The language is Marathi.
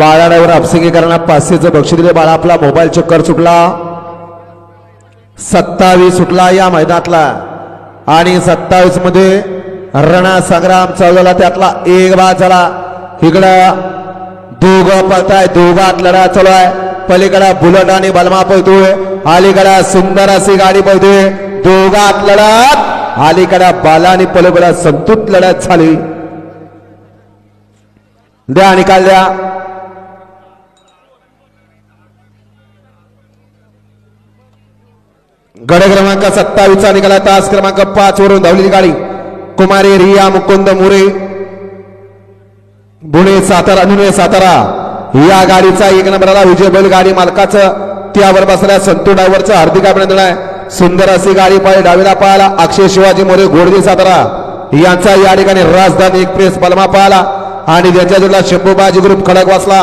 बाळा ड्रायव्हर अपसिंगीकरांना पाचशेचं बक्षी दिले. बाळा आपला मोबाईल चक्कर सुटला. सत्तावीस सुटला या मैदानातला. आणि सत्तावीसमध्ये रणा संग्राम चालवला. त्यातला एक बाद झाला. इकडं दोघं पळताय. दोघात लढा चालू आहे. पलीकडे बुलट आणि बलमा पळतोय. अलीकडे सुंदर अशी गाडी पळतोय दोघात लढत. अलीकडे बाला आणि पलीकडे संतुत लढत झाली. द्या निकाल द्या. गड क्रमांक सत्तावीसचा निघाला. तास क्रमांक पाच वरून धावलेली गाडी. कुमारी रिया मुकुंद मुरे. पुणे सातारा अनुने सातारा. या गाडीचा एक नंबरला विजय बैल गाडी मालकाचं त्यावर बसल्या संतू ड्रायव्हरचं हार्दिक अभिनंदन आहे. सुंदर अशी गाडी पाहिजे डावीला पाहिला अक्षय शिवाजी मोरे घोडदी सातारा. यांचा या ठिकाणी राजधानी एक्सप्रेस पलमा पाहिला आणि त्यांच्या जोडला शंभूबाजी ग्रुप खडक वाचला.